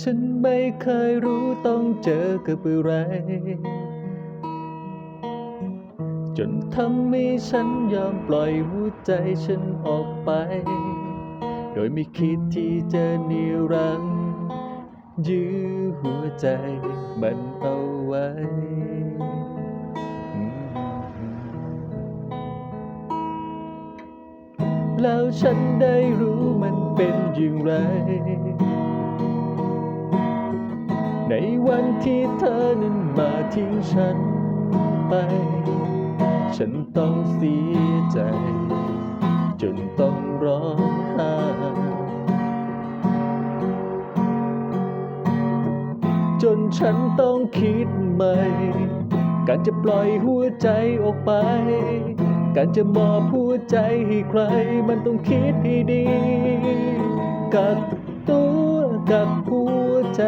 ฉันไม่เคยรู้ต้องเจอกับอะไร จนทำให้ฉันยอมปล่อยหัวใจฉันออกไป โดยไม่คิดที่จะนิรันดร์ยื้อหัวใจมันเอาไว้แล้วฉันได้รู้มันเป็นอย่างไร ในวันที่เธอนั้นมาทิ้งฉันไป ฉันต้องเสียใจ จนต้องร้องไห้จนฉันต้องคิดใหม่ การจะปล่อยหัวใจออกไป การจะมอบหัวใจให้ใคร มันต้องคิดให้ดี กักตัวกักหัวใจ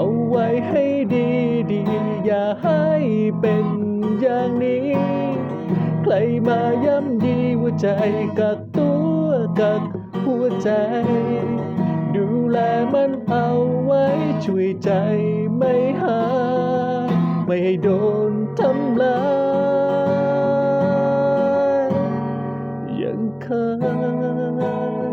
เอาไว้ให้ดีดีๆอย่าให้เป็นอย่างนี้ ใครมาย้ำยีหัวใจกักตัวกักหัวใจ ดูแลมันเอาไว้ช่วยใจไม่หา ไม่ให้โดนทำลายยังคย